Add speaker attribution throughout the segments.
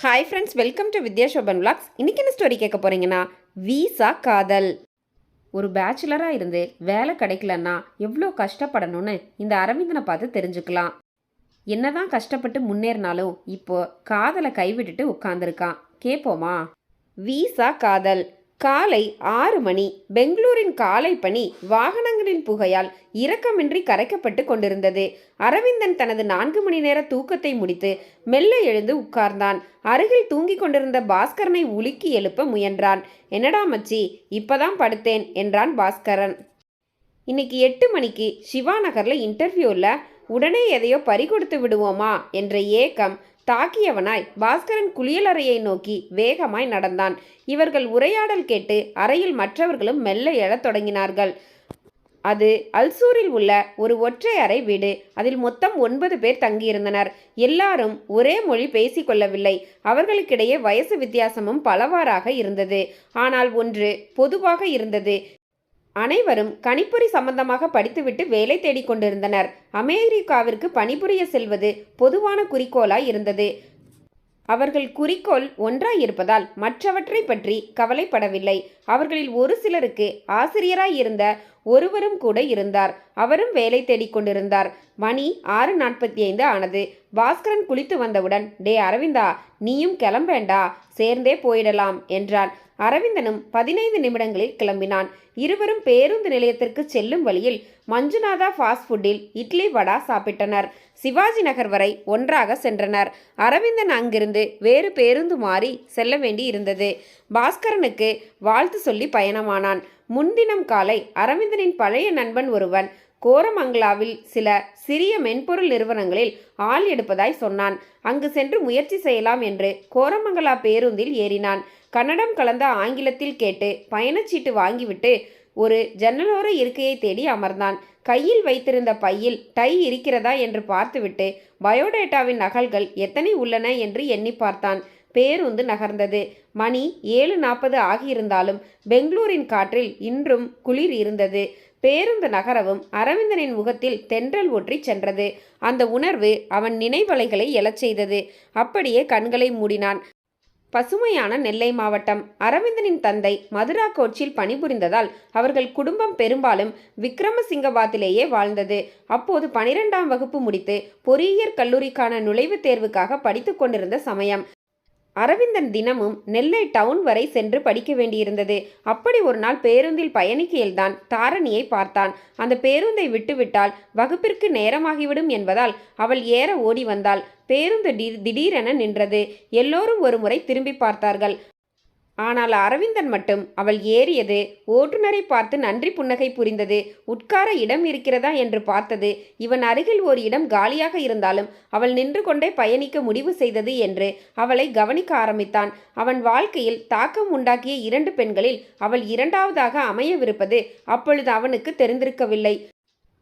Speaker 1: Hi friends welcome to Vidya Shoban vlogs இன்றைக்கி என்ன story கேட்க போகிறீங்கன்னா வீசா காதல். ஒரு பேச்சுலராக இருந்து வேலை கிடைக்கலன்னா எவ்வளோ கஷ்டப்படணும்னு இந்த அரவிந்தனை பார்த்து தெரிஞ்சுக்கலாம். என்னதான் கஷ்டப்பட்டு முன்னேறினாலும் இப்போ காதலை கைவிட்டுட்டு உட்காந்துருக்கான் கேட்போமா வீசா காதல். காலை ஆறு மணி பெங்களூரின் காலை பணி வாகனங்களின் புகையால் இரக்கமின்றி கரைக்கப்பட்டு கொண்டிருந்தது. அரவிந்தன் தனது நான்கு மணி நேர தூக்கத்தை முடித்து மெல்ல எழுந்து உட்கார்ந்தான். அருகில் தூங்கிக் கொண்டிருந்த பாஸ்கரனை உலுக்கி எழுப்ப முயன்றான். என்னடா மச்சி இப்பதான் படுத்தேன் என்றான் பாஸ்கரன். இன்னைக்கு எட்டு மணிக்கு சிவா நகர்ல இன்டர்வியூல உடனே எதையோ பறிகொடுத்து விடுவோமா? என்ற ஏக்கம் தாக்கியவனாய் பாஸ்கரன் குளியலறையை நோக்கி வேகமாய் நடந்தான். இவர்கள் உரையாடல் கேட்டு அறையில் மற்றவர்களும் மெல்ல எழத் தொடங்கினார்கள். அது அல்சூரில் உள்ள ஒரு ஒற்றை அறை வீடு. அதில் மொத்தம் ஒன்பது பேர் தங்கியிருந்தனர். எல்லாரும் ஒரே மொழி பேசிக்கொள்ளவில்லை அவர்களுக்கிடையே வயசு வித்தியாசமும் பலவாறாக இருந்தது. ஆனால் ஒன்று பொதுவாக இருந்தது. அனைவரும் கணிப்பொறி சம்பந்தமாக படித்துவிட்டு வேலை தேடிக் கொண்டிருந்தனர். அமெரிக்காவிற்கு பணிபுரிய செல்வது பொதுவான குறிக்கோளாய் இருந்தது. அவர்கள் குறிக்கோள் ஒன்றாய் இருப்பதால் மற்றவற்றை பற்றி கவலைப்படவில்லை. அவர்களில் ஒரு சிலருக்கு ஆசிரியராய் இருந்த ஒருவரும் கூட இருந்தார். அவரும் வேலை தேடிக் கொண்டிருந்தார். மணி ஆறு நாற்பத்தி ஐந்து ஆனது. பாஸ்கரன் குளித்து வந்தவுடன் டே அரவிந்தா நீயும் கிளம்பேண்டா? சேர்ந்தே போயிடலாம் என்றான். அரவிந்தனும் பதினைந்து நிமிடங்களில் கிளம்பினான். இருவரும் பேருந்து நிலையத்திற்கு செல்லும் வழியில் மஞ்சுநாதா ஃபாஸ்ட் ஃபுட்டில் இட்லி வடா சாப்பிட்டனர். சிவாஜி நகர் வரை ஒன்றாக சென்றனர். அரவிந்தன் அங்கிருந்து வேறு பேருந்து மாறி செல்ல வேண்டி இருந்தது பாஸ்கரனுக்கு வாழ்த்து சொல்லி பயணமானான். முன்தினம் காலை அரவிந்தனின் பழைய நண்பன் ஒருவன் கோரமங்கலாவில் சில சிறிய மென்பொருள் நிறுவனங்களில் ஆள் எடுப்பதாய் சொன்னான். அங்கு சென்று முயற்சி செய்யலாம் என்று கோரமங்கலா பேருந்தில் ஏறினான். கன்னடம் கலந்த ஆங்கிலத்தில் கேட்டு பயணச்சீட்டு வாங்கிவிட்டு ஒரு ஜன்னலோர இருக்கையை தேடி அமர்ந்தான். கையில் வைத்திருந்த பையில் டை இருக்கிறதா என்று பார்த்துவிட்டு பயோடேட்டாவின் நகல்கள் எத்தனை உள்ளன என்று எண்ணி பார்த்தான். பேருந்து நகர்ந்தது. மணி ஏழு நாற்பது ஆகியிருந்தாலும் பெங்களூரின் காற்றில் இன்றும் குளிர் இருந்தது. பேருந்து நகரவும் அரவிந்தனின் முகத்தில் தென்றல் ஒற்றி சென்றது. அந்த உணர்வு அவன் நினைவலைகளை எழச் செய்தது. அப்படியே கண்களை மூடினான். பசுமையான நெல்லை மாவட்டம். அரவிந்தனின் தந்தை மதுரா கோச்சில் பணிபுரிந்ததால் அவர்கள் குடும்பம் பெரும்பாலும் விக்ரமசிங்கபாத்திலேயே வாழ்ந்தது. அப்போது பனிரெண்டாம் வகுப்பு முடித்து பொறியியற் கல்லூரிக்கான நுழைவுத் தேர்வுக்காக படித்து கொண்டிருந்த சமயம். அரவிந்தன் தினமும் நெல்லை டவுன் வரை சென்று படிக்க வேண்டியிருந்தது. அப்படி ஒரு நாள் பேருந்தில் பயணிக்கையில்தான் தாரணியை பார்த்தான். அந்த பேருந்தை விட்டுவிட்டால் வகுப்பிற்கு நேரமாகிவிடும் என்பதால் அவள் ஏற ஓடி வந்தாள். பேருந்து திடீரென நின்றது. எல்லோரும் ஒரு முறை திரும்பி பார்த்தார்கள். ஆனால் அரவிந்தன் மட்டும் அவள் ஏறியது ஓட்டுநரை பார்த்து நன்றி புன்னகை புரிந்தது உட்கார இடம் இருக்கிறதா? என்று பார்த்தது. இவன் அருகில் ஒரு இடம் காலியாக இருந்தாலும் அவள் நின்று கொண்டே பயணிக்க முடிவு செய்தது என்று அவளை கவனிக்க ஆரம்பித்தான். அவன் வாழ்க்கையில் தாக்கம் உண்டாக்கிய இரண்டு பெண்களில் அவள் இரண்டாவதாக அமையவிருப்பது அப்பொழுது அவனுக்கு தெரிந்திருக்கவில்லை.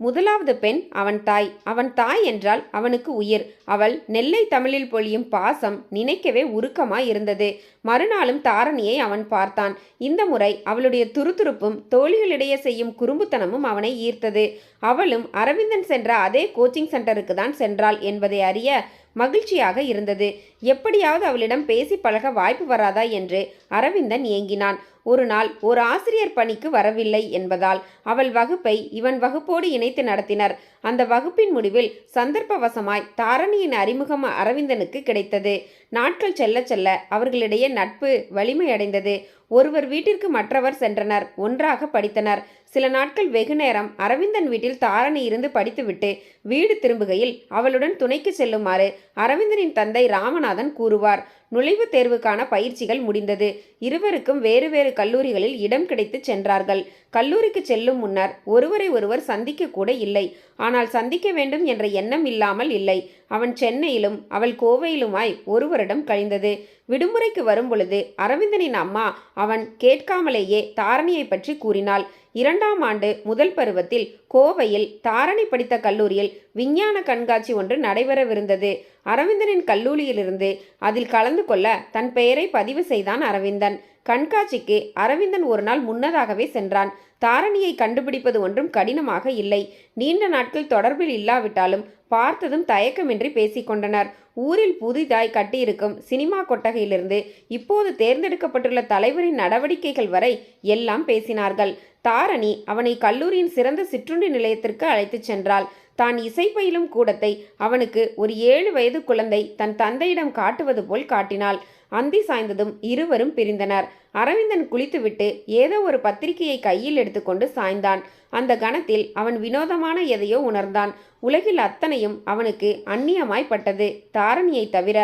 Speaker 1: முதலாவது பெண் அவன் தாய். அவன் தாய் என்றால் அவனுக்கு உயிர். அவள் நெல்லை தமிழில் பொழியும் பாசம் நினைக்கவே உருக்கமாய் இருந்தது மறுநாளும் தாரணியை அவன் பார்த்தான். இந்த முறை அவளுடைய துருதுருப்பும் தோழிகளிடையே செய்யும் குறும்புத்தனமும் அவனை ஈர்த்தது. அவளும் அரவிந்தன் சென்ற அதே கோச்சிங் சென்டருக்கு தான் சென்றாள் என்பதை அறிய மகிழ்ச்சியாக இருந்தது. எப்படியாவது அவளிடம் பேசி பழக வாய்ப்பு வராதா என்று அரவிந்தன் ஏங்கினான். ஒரு நாள் ஒரு ஆசிரியர் பணிக்கு வரவில்லை என்பதால் அவள் வகுப்பை இவன் வகுப்போடு இணைத்து நடத்தினர். அந்த வகுப்பின் முடிவில் சந்தர்ப்பவசமாய் தாரணியின் அறிமுகம் அரவிந்தனுக்கு கிடைத்தது. நாட்கள் செல்ல செல்ல அவர்களிடையே நட்பு வலிமையடைந்தது. ஒருவர் வீட்டிற்கு மற்றவர் சென்றனர். ஒன்றாக படித்தனர். சில நாட்கள் வெகு நேரம் அரவிந்தன் வீட்டில் தாரணி இருந்து படித்துவிட்டு வீடு திரும்புகையில் அவளுடன் துணைக்கு செல்லுமாறு அரவிந்தனின் தந்தை ராமநாதன் கூறுவார். நுழைவுத் தேர்வுக்கான பயிற்சிகள் முடிந்தது. இருவருக்கும் வேறு வேறு கல்லூரிகளில் இடம் கிடைத்து சென்றார்கள். கல்லூரிக்கு செல்லும் முன்னர் ஒருவரை ஒருவர் சந்திக்க கூட இல்லை. ஆனால் சந்திக்க வேண்டும் என்ற எண்ணம் இல்லாமல் இல்லை. அவன் சென்னையிலும் அவள் கோவையிலுமாய் ஒரு வருடம் கழிந்தது. விடுமுறைக்கு வரும்பொழுது அரவிந்தனின் அம்மா அவன் கேட்காமலேயே தாரணியை பற்றி கூறினாள். இரண்டாம் ஆண்டு முதல் பருவத்தில் கோவையில் தாரணி படித்த கல்லூரியில் விஞ்ஞான கண்காட்சி ஒன்று நடைபெறவிருந்தது. அரவிந்தனின் கல்லூரியிலிருந்து அதில் கலந்து கொள்ள தன் பெயரை பதிவு செய்தான் அரவிந்தன். கண்காட்சிக்கு அரவிந்தன் ஒரு நாள் முன்னதாகவே சென்றான். தாரணியை கண்டுபிடிப்பது ஒன்றும் கடினமாக இல்லை. நீண்ட நாட்கள் தொடர்பில் இல்லாவிட்டாலும் பார்த்ததும் தயக்கமின்றி பேசிக்கொண்டனர் ஊரில் புதிதாய் கட்டியிருக்கும் சினிமா கொட்டகையிலிருந்து இப்போது தேர்ந்தெடுக்கப்பட்டுள்ள தலைவரின் நடவடிக்கைகள் வரை எல்லாம் பேசினார்கள். தாரணி அவனை கல்லூரியின் சிறந்த சிற்றுண்டி நிலையத்திற்கு அழைத்துச் சென்றாள். தான் இசை பயிலும் கூடத்தை அவனுக்கு ஒரு ஏழு வயது குழந்தை தன் தந்தையிடம் காட்டுவது போல் காட்டினாள். அந்தி சாய்ந்ததும் இருவரும் பிரிந்தனர். அரவிந்தன் குளித்துவிட்டு ஏதோ ஒரு பத்திரிகையை கையில் எடுத்துக்கொண்டு சாய்ந்தான். அந்த கணத்தில் அவன் வினோதமான எதையோ உணர்ந்தான். உலகில் அத்தனையும் அவனுக்கு அந்நியமாய்ப்பட்டது. தாரணியை தவிர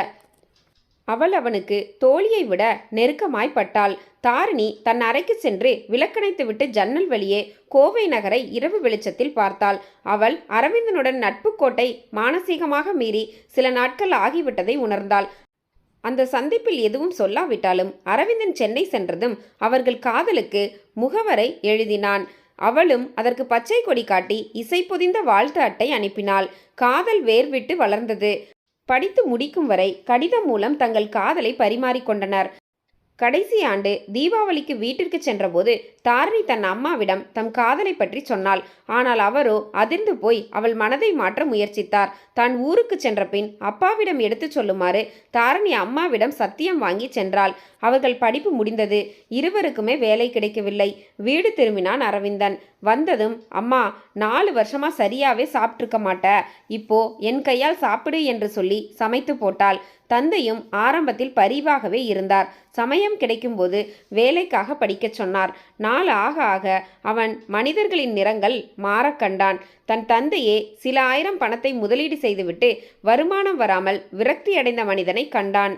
Speaker 1: அவள் அவனுக்கு தோழியை விட நெருக்கமாய்ப்பட்டாள். தாரிணி தன் அறைக்கு சென்று விளக்கணைத்துவிட்டு ஜன்னல் வழியே கோவை நகரை இரவு வெளிச்சத்தில் பார்த்தாள். அவள் அரவிந்தனுடன் நட்பு கோட்டை மானசீகமாக மீறி சில நாட்கள் ஆகிவிட்டதை உணர்ந்தாள். அந்த சந்திப்பில் எதுவும் சொல்லாவிட்டாலும் அரவிந்தன் சென்னை சென்றதும் அவர்கள் காதலுக்கு முகவரை எழுதினான். அவளும் அதற்கு பச்சை கொடி காட்டி இசை பொதிந்த வாழ்த்து அட்டை அனுப்பினாள். காதல் வேர்விட்டு வளர்ந்தது. படித்து முடிக்கும் வரை கடிதம் மூலம் தங்கள் காதலை பரிமாறிக்கொண்டனர் கடைசி ஆண்டு தீபாவளிக்கு வீட்டிற்கு சென்றபோது தாரணி தன் அம்மாவிடம் தம் காதலை பற்றி சொன்னாள். ஆனால் அவரோ அதிர்ந்து போய் அவள் மனதை மாற்ற முயற்சித்தார். தான் ஊருக்கு சென்ற பின் அப்பாவிடம் எடுத்துச் சொல்லுமாறு தாரணி அம்மாவிடம் சத்தியம் வாங்கி சென்றாள். அவர்கள் படிப்பு முடிந்தது. இருவருக்குமே வேலை கிடைக்கவில்லை. வீடு திரும்பினான் அரவிந்தன். வந்ததும் அம்மா நாலு வருஷமா சரியாவே சாப்பிட்ருக்க மாட்ட. இப்போ என் கையால் சாப்பிடு என்று சொல்லி சமைத்து போட்டாள். தந்தையும் ஆரம்பத்தில் பரிவாகவே இருந்தார். சமயம் கிடைக்கும்போது வேலைக்காக படிக்கச் சொன்னார். நாள் ஆக ஆக அவன் மனிதர்களின் நிறங்கள் மாறக் கண்டான். தன் தந்தையே சில ஆயிரம் பணத்தை முதலீடு செய்துவிட்டு வருமானம் வராமல் விரக்தியடைந்த மனிதனை கண்டான்.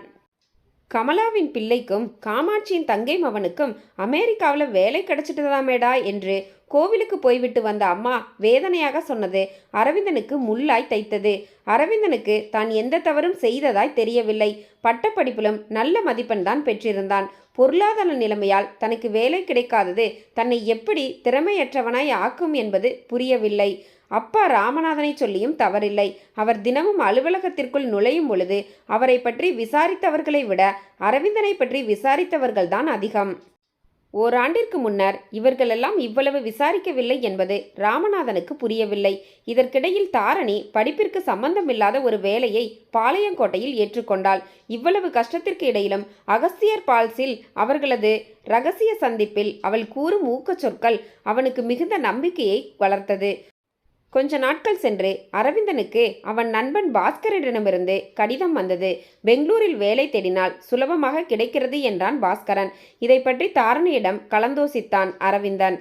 Speaker 1: கமலாவின் பிள்ளைக்கும் காமாட்சியின் தங்கை மவனுக்கும் அமெரிக்காவில் வேலை கிடைச்சிட்டுதாமேடா என்று கோவிலுக்கு போய்விட்டு வந்த அம்மா வேதனையாக சொன்னது. அரவிந்தனுக்கு முள்ளாய் தைத்தது. அரவிந்தனுக்கு தான் எந்த தவறும் செய்ததாய் தெரியவில்லை. பட்டப்படிப்பிலும் நல்ல மதிப்பெண் தான் பெற்றிருந்தான். பொருளாதார நிலைமையால் தனக்கு வேலை கிடைக்காதது தன்னை எப்படி திறமையற்றவனாய் ஆக்கும் என்பது புரியவில்லை. அப்பா ராமநாதனை சொல்லியும் தவறில்லை. அவர் தினமும் அலுவலகத்திற்குள் நுழையும் பொழுது அவரை பற்றி விசாரித்தவர்களை விட அரவிந்தனை பற்றி விசாரித்தவர்கள்தான் அதிகம். ஓராண்டிற்கு முன்னர் இவர்களெல்லாம் இவ்வளவு விசாரிக்கவில்லை என்பது ராமநாதனுக்கு புரியவில்லை. இதற்கிடையில் தாரணி படிப்பிற்கு சம்பந்தமில்லாத ஒரு வேலையை பாளையங்கோட்டையில் ஏற்றுக்கொண்டாள். இவ்வளவு கஷ்டத்திற்கு இடையிலும் அகஸ்தியர் பால்ஸில் அவர்களது ரகசிய சந்திப்பில் அவள் கூறும் ஊக்கச் சொற்கள் அவனுக்கு மிகுந்த நம்பிக்கையை வளர்த்தது. கொஞ்ச நாட்கள் சென்று அரவிந்தனுக்கு அவன் நண்பன் பாஸ்கரிடமிருந்து கடிதம் வந்தது. பெங்களூரில் வேலை தேடினால் சுலபமாக கிடைக்கிறது என்றான் பாஸ்கரன். இதை பற்றி தாரணியிடம் கலந்தோசித்தான் அரவிந்தன்.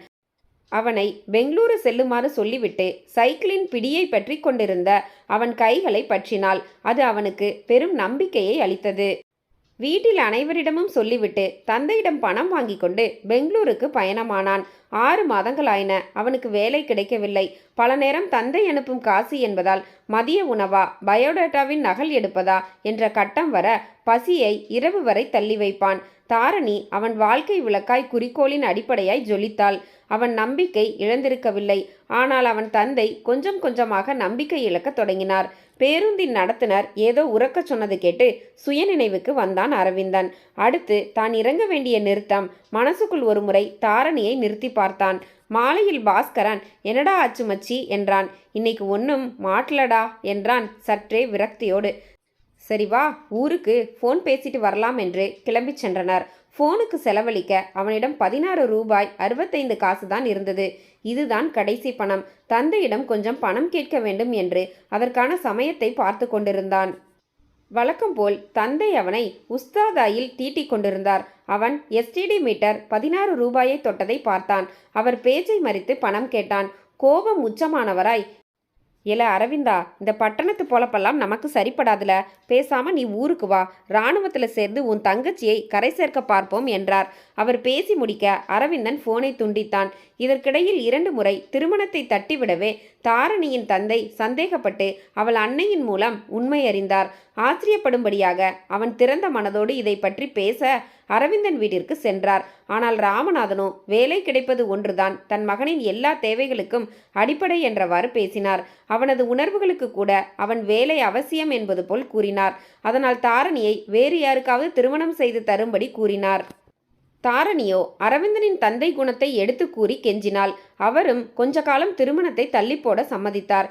Speaker 1: அவனை பெங்களூரு செல்லுமாறு சொல்லிவிட்டு சைக்கிளின் பிடியை பற்றி கொண்டிருந்த அவன் கைகளை பற்றினாள். அது அவனுக்கு பெரும் நம்பிக்கையை அளித்தது. வீட்டில் அனைவரிடமும் சொல்லிவிட்டு தந்தையிடம் பணம் வாங்கி கொண்டு பெங்களூருக்கு பயணமானான். ஆறு மாதங்களாயின. அவனுக்கு வேலை கிடைக்கவில்லை. பல நேரம் தந்தை அனுப்பும் காசு என்பதால் மதிய உணவா பயோடேட்டாவின் நகல் எடுப்பதா என்ற கட்டம் வர பசியை இரவு வரை தள்ளி வைப்பான். தாரணி அவன் வாழ்க்கை விளக்காய் குறிக்கோளின் அடிப்படையாய் ஜொலித்தாள். அவன் நம்பிக்கை இழந்திருக்கவில்லை. ஆனால் அவன் தந்தை கொஞ்சம் கொஞ்சமாக நம்பிக்கை இழக்கத் தொடங்கினார். பேருந்தின் நடத்துனர் ஏதோ உறக்கச் சொன்னது கேட்டு சுயநினைவுக்கு வந்தான் அரவிந்தன். அடுத்து தான் இறங்க வேண்டிய நிறுத்தம். மனசுக்குள் ஒருமுறை தாரணியை நிறுத்தி பார்த்தான். மாலையில் பாஸ்கரன் என்னடா ஆச்சு மச்சி? என்றான். இன்னைக்கு ஒன்றும் மாட்டலடா என்றான் சற்றே விரக்தியோடு. சரி வா ஊருக்கு ஃபோன் பேசிட்டு வரலாம் என்று கிளம்பிச் சென்றனர். ஃபோனுக்கு செலவழிக்க அவனிடம் பதினாறு ரூபாய் அறுபத்தைந்து காசு தான் இருந்தது. இதுதான் கடைசி பணம். தந்தையிடம் கொஞ்சம் பணம் கேட்க வேண்டும் என்று அதற்கான சமயத்தை பார்த்து கொண்டிருந்தான். வழக்கம் போல் தந்தை அவனை உஸ்தாதாயில் தீட்டிக் கொண்டிருந்தார். அவன் எஸ்டிடி மீட்டர் பதினாறு ரூபாயை தொட்டதை பார்த்தான். அவர் பேச்சை மறித்து பணம் கேட்டான். கோபம் உச்சமானவராய் ஏல அரவிந்தா இந்த பட்டணத்து பொழப்பெல்லாம் நமக்கு சரிப்படாதுல. பேசாம நீ ஊருக்கு வா. ராணுவத்தில் சேர்ந்து உன் தங்கச்சியை கரை சேர்க்க பார்ப்போம் என்றார். அவர் பேசி முடிக்க அரவிந்தன் போனை துண்டித்தான். இதற்கிடையில் இரண்டு முறை திருமணத்தை தட்டிவிடவே தாரணியின் தந்தை சந்தேகப்பட்டு அவள் அன்னையின் மூலம் உண்மை அறிந்தார். ஆச்சரியப்படும்படியாக அவன் திறந்த மனதோடு இதை பற்றி பேச அரவிந்தன் வீட்டிற்கு சென்றார். ஆனால் ராமநாதனோ வேலை கிடைப்பது ஒன்றுதான். தன் மகனின் எல்லா தேவைகளுக்கும் அடிப்படை என்றவாறு பேசினார். அவனது உணர்வுகளுக்கு கூட அவன் வேலை அவசியம் என்பது போல் கூறினார். அதனால் தாரணியை வேறு யாருக்காவது திருமணம் செய்து தரும்படி கூறினார். தாரணியோ அரவிந்தனின் தந்தை குணத்தை எடுத்து கூறி கெஞ்சினாள். அவரும் கொஞ்ச காலம் திருமணத்தை தள்ளிப்போட சம்மதித்தார்.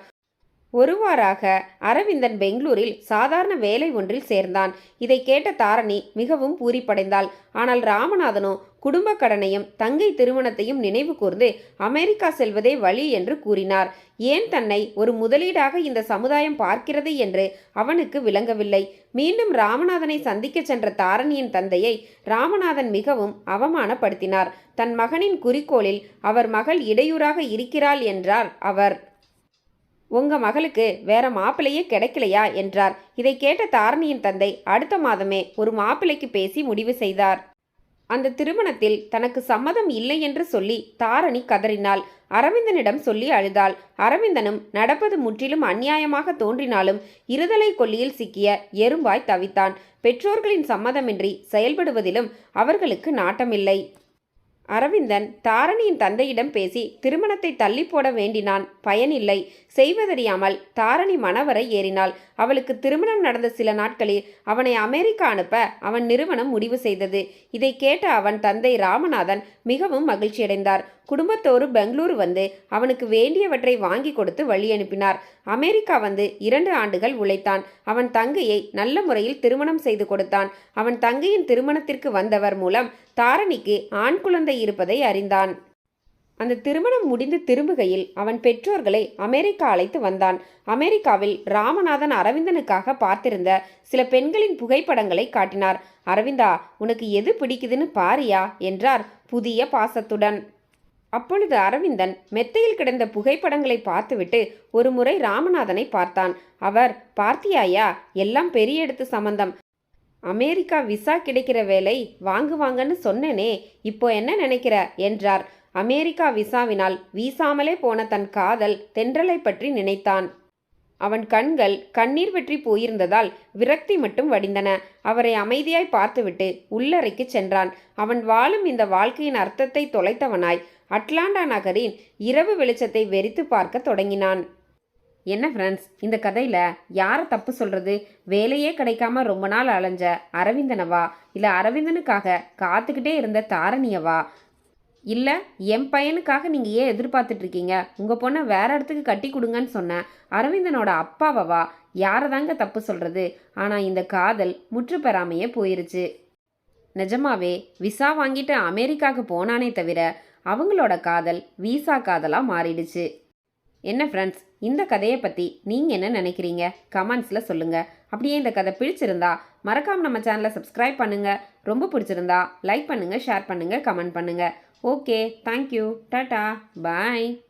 Speaker 1: ஒருவாறாக அரவிந்தன் பெங்களூரில் சாதாரண வேலை ஒன்றில் சேர்ந்தான். இதை கேட்ட தாரணி மிகவும் பூரிப்படைந்தாள். ஆனால் ராமநாதனோ குடும்ப கடனையும் தங்கை திருமணத்தையும் நினைவு கூர்ந்து அமெரிக்கா செல்வதே வழி என்று கூறினார். ஏன் தன்னை ஒரு முதலீடாக இந்த சமுதாயம் பார்க்கிறது என்று அவனுக்கு விளங்கவில்லை. மீண்டும் ராமநாதனை சந்திக்க சென்ற தாரணியின் தந்தையை ராமநாதன் மிகவும் அவமானப்படுத்தினார். தன் மகனின் குறிக்கோளில் அவர் மகள் இடையூறாக இருக்கிறாள் என்றார் அவர். உங்கள் மகளுக்கு வேற மாப்பிள்ளையே கிடைக்கலையா என்றார். இதை கேட்ட தாரணியின் தந்தை அடுத்த மாதமே ஒரு மாப்பிள்ளைக்கு பேசி முடிவு செய்தார். அந்த திருமணத்தில் தனக்கு சம்மதம் இல்லை என்று சொல்லி தாரணி கதறினாள். அரவிந்தனிடம் சொல்லி அழுதாள். அரவிந்தனும் நடப்பது முற்றிலும் அநியாயமாக தோன்றினாலும் இருதலை கொல்லியில் சிக்கிய எறும்பாய் தவித்தான். பெற்றோர்களின் சம்மதமின்றி செயல்படுவதிலும் அவர்களுக்கு நாட்டமில்லை. அரவிந்தன் தாரணியின் தந்தையிடம் பேசி திருமணத்தை தள்ளி போட வேண்டினான். பயனில்லை செய்வதறியாமல் தாரணி மணவரை ஏறினாள். அவளுக்கு திருமணம் நடந்த சில நாட்களில் அவனை அமெரிக்கா அனுப்ப அவன் நிறுவனம் முடிவு செய்தது. இதை கேட்ட அவன் தந்தை ராமநாதன் மிகவும் மகிழ்ச்சியடைந்தார். குடும்பத்தோடு பெங்களூரு வந்து அவனுக்கு வேண்டியவற்றை வாங்கி கொடுத்து வழி அனுப்பினார். அமெரிக்கா வந்து இரண்டு ஆண்டுகள் உழைத்தான். அவன் தங்கையை நல்ல முறையில் திருமணம் செய்து கொடுத்தான். அவன் தங்கையின் திருமணத்திற்கு வந்தவர் மூலம் தாரணிக்கு ஆண் குழந்தை இருப்பதை அறிந்தான். அந்த திருமணம் முடிந்து திரும்புகையில் அவன் பெற்றோர்களை அமெரிக்கா அழைத்து வந்தான். அமெரிக்காவில் ராமநாதன் அரவிந்தனுக்காக பார்த்திருந்த சில பெண்களின் புகைப்படங்களை காட்டினார். அரவிந்தா உனக்கு எது பிடிக்குதுன்னு பாரியா? என்றார் புதிய பாசத்துடன். அப்பொழுது அரவிந்தன் மெத்தையில் கிடந்த புகைப்படங்களை பார்த்துவிட்டு ஒரு முறை ராமநாதனை பார்த்தான். அவர் பார்த்தியாயா எல்லாம் பெரிய எடுத்து சம்பந்தம். அமெரிக்கா விசா கிடைக்கிற வேலை வாங்குவாங்கன்னு சொன்னேனே இப்போ என்ன நினைக்கிற? என்றார். அமெரிக்கா விசாவினால் வீசாமலே போன தன் காதல் தென்றலை பற்றி நினைத்தான். அவன் கண்கள் கண்ணீர் வெற்றி போயிருந்ததால் விரக்தி மட்டும் வடிந்தன. அவரை அமைதியாய் பார்த்துவிட்டு உள்ளறைக்கு சென்றான். அவன் வாழும் இந்த வாழ்க்கையின் அர்த்தத்தை தொலைத்தவனாய் அட்லாண்டா நகரின் இரவு வெளிச்சத்தை வெறித்து பார்க்க தொடங்கினான். என்ன ஃப்ரெண்ட்ஸ் இந்த கதையில் யாரை தப்பு சொல்கிறது வேலையே கிடைக்காம ரொம்ப நாள் அலைஞ்ச அரவிந்தனவா? இல்லை அரவிந்தனுக்காக காத்துக்கிட்டே இருந்த தாரணியவா? இல்லை என் பையனுக்காக நீங்கள் ஏன் எதிர்பார்த்துட்ருக்கீங்க? உங்கள் பொண்ணை வேற இடத்துக்கு கட்டி கொடுங்கன்னு சொன்னேன். அரவிந்தனோட அப்பாவவா? யாரை தாங்க தப்பு சொல்கிறது ஆனால் இந்த காதல் முற்று பெறாமையே போயிருச்சு. நிஜமாவே விசா வாங்கிட்டு அமெரிக்காவுக்கு போனானே தவிர அவங்களோட காதல் விசா காதலாக மாறிடுச்சு. என்ன ஃப்ரெண்ட்ஸ் இந்த கதையை பற்றி நீங்கள் என்ன நினைக்கிறீங்க? கமெண்ட்ஸில் சொல்லுங்கள் அப்படியே இந்த கதை பிடிச்சிருந்தா மறக்காமல் நம்ம சேனலை சப்ஸ்கிரைப் பண்ணுங்கள் ரொம்ப பிடிச்சிருந்தா லைக் பண்ணுங்கள் ஷேர் பண்ணுங்கள் கமெண்ட் பண்ணுங்கள் ஓகே தேங்க்யூ டாட்டா பாய்